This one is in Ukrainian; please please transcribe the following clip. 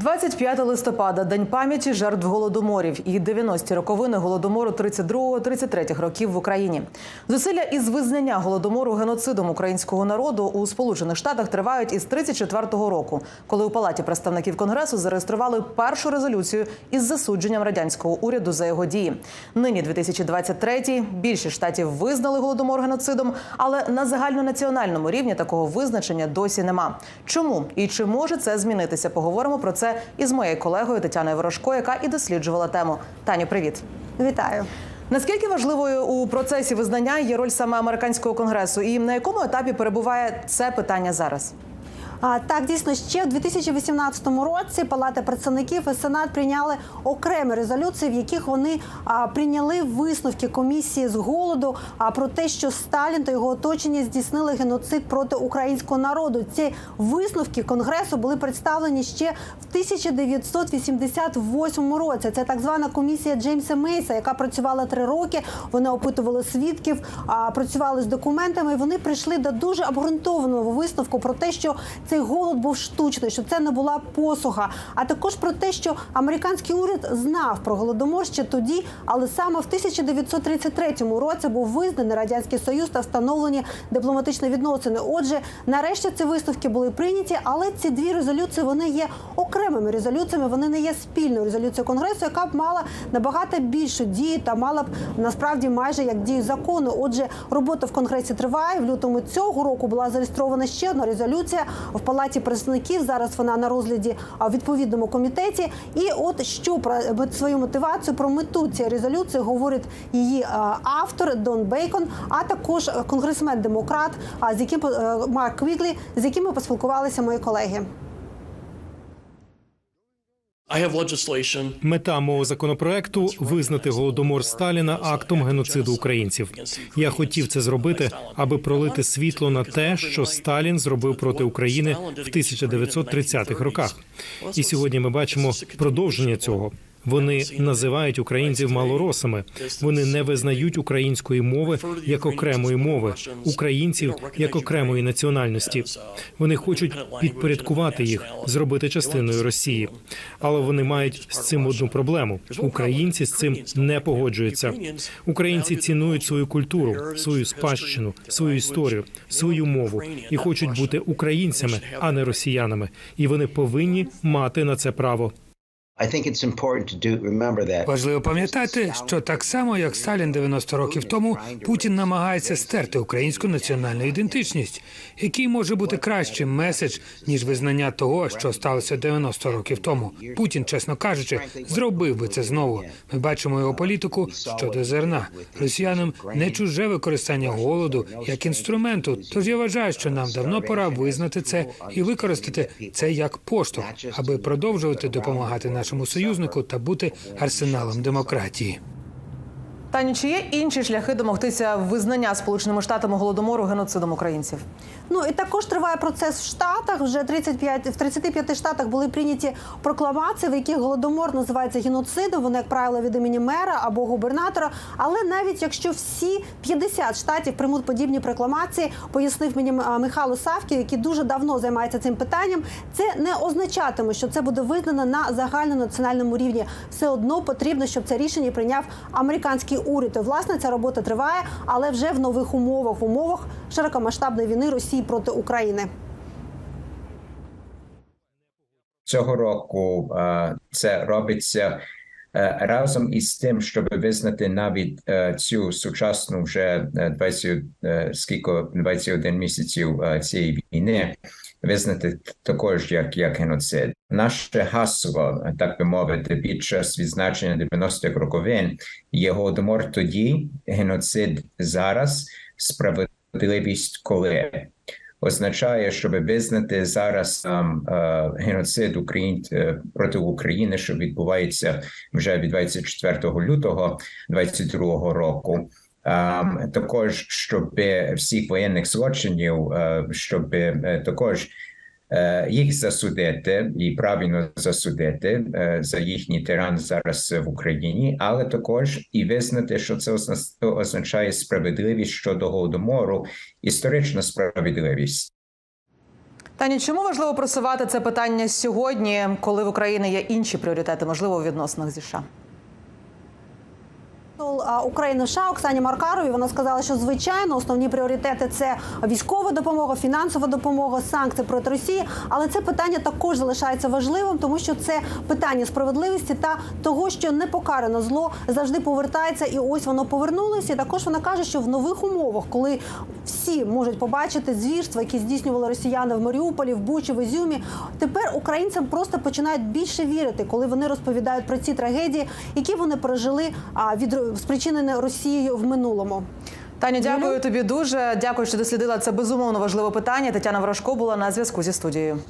25 листопада день пам'яті жертв голодоморів і 90-ті роковини голодомору 32-33 років в Україні. Зусилля із визнання голодомору геноцидом українського народу у Сполучених Штатах тривають із 34-го року, коли у палаті представників конгресу зареєстрували першу резолюцію із засудженням радянського уряду за його дії. Нині 2023 більшість штатів визнали голодомор геноцидом, але на загальнонаціональному рівні такого визначення досі нема. Чому і чи може це змінитися? Поговоримо про це із моєю колегою Тетяною Ворожко, яка і досліджувала тему. Таню, привіт. Вітаю. Наскільки важливою у процесі визнання є роль саме американського конгресу, і на якому етапі перебуває це питання зараз? А, так, дійсно, ще в 2018 році Палата представників і Сенат прийняли окремі резолюції, в яких вони прийняли висновки комісії з голоду а, про те, що Сталін та його оточення здійснили геноцид проти українського народу. Ці висновки Конгресу були представлені ще в 1988 році. Це так звана комісія Джеймса Мейса, яка працювала три роки. Вони опитували свідків, працювали з документами. Вони прийшли до дуже обґрунтованого висновку про те, що цей голод був штучний, що це не була посуха, а також про те, що американський уряд знав про голодомор ще тоді, але саме в 1933 році був визнаний радянський союз та встановлені дипломатичні відносини. Отже, нарешті ці висновки були прийняті, але ці дві резолюції вони є окремими резолюціями. Вони не є спільною резолюцією конгресу, яка б мала набагато більшу дію та мала б насправді майже як дію закону. Отже, робота в конгресі триває. В лютому цього року була зареєстрована ще одна резолюція в палаті представників. Зараз вона на розгляді в відповідному комітеті. І от що про свою мотивацію про мету цієї резолюції говорить її автор Дон Бейкон, а також е, конгресмен демократ, з яким е, Марк Квіглі, з якими поспілкувалися мої колеги. Мета мого законопроекту визнати голодомор Сталіна актом геноциду українців. Я хотів це зробити, аби пролити світло на те, що Сталін зробив проти України в 1930-х роках. І сьогодні ми бачимо продовження цього. Вони називають українців малоросами. Вони не визнають української мови як окремої мови, українців як окремої національності. Вони хочуть підпорядкувати їх, зробити частиною Росії. Але вони мають з цим одну проблему: українці з цим не погоджуються. Українці цінують свою культуру, свою спадщину, свою історію, свою мову і хочуть бути українцями, а не росіянами. І вони повинні мати на це право. Важливо пам'ятати, що так само як Сталін 90 років тому, Путін намагається стерти українську національну ідентичність, який може бути кращим меседж ніж визнання того, що сталося 90 років тому. Путін, чесно кажучи, зробив би це знову. Ми бачимо його політику щодо зерна. Росіянам не чуже використання голоду як інструменту. Тож я вважаю, що нам давно пора визнати це і використати це як поштовх, аби продовжувати допомагати нашим нашому союзнику та бути арсеналом демократії. Таню, чи є інші шляхи домогтися визнання Сполученими Штатами голодомору геноцидом українців? Ну і також триває процес в Штатах. Вже 35, в 35 штатах були прийняті прокламації, в яких голодомор називається геноцидом. Вони, як правило, від імені мера або губернатора. Але навіть якщо всі 50 штатів приймуть подібні прокламації, пояснив мені Михайло Савків, який дуже давно займається цим питанням. Це не означатиме, що це буде визнано на загальнонаціональному рівні. Все одно потрібно, щоб це рішення прийняв американський уряд. І, власне, ця робота триває, але вже в нових умовах, в умовах широкомасштабної війни Росії проти України. Цього року е, це робиться разом із тим, щоб визнати навіть е, цю сучасну вже 20, скільки 21 місяців цієї війни, визнати також як, як геноцид. Наше гасло, так би мовити, під час відзначення 90-х роковин є голодомор тоді, геноцид зараз, справедливість коли означає, щоб визнати зараз um, uh, геноцид Україн проти України, що відбувається вже від 24 лютого 22 року. Um, також щоб всіх воєнних злочинів, щоб також їх засудити і правильно засудити за їхній тиран зараз в Україні, але також і визнати, що це означає справедливість щодо голодомору, історична справедливість. Тані, чому важливо просувати це питання сьогодні, коли в Україні є інші пріоритети, можливо, у відносинах зі США? України США Оксані Маркарові вона сказала, що звичайно основні пріоритети це військова допомога, фінансова допомога, санкції проти Росії. Але це питання також залишається важливим, тому що це питання справедливості та того, що непокарано зло завжди повертається, і ось воно повернулося. І також вона каже, що в нових умовах, коли всі можуть побачити звірства, які здійснювали росіяни в Маріуполі, в Бучі, в Ізюмі, тепер українцям просто починають більше вірити, коли вони розповідають про ці трагедії, які вони пережили від спричинені Росією в минулому. Таню, дякую тобі дуже. Дякую, що дослідила це безумовно важливе питання. Тетяна Ворожко була на зв'язку зі студією.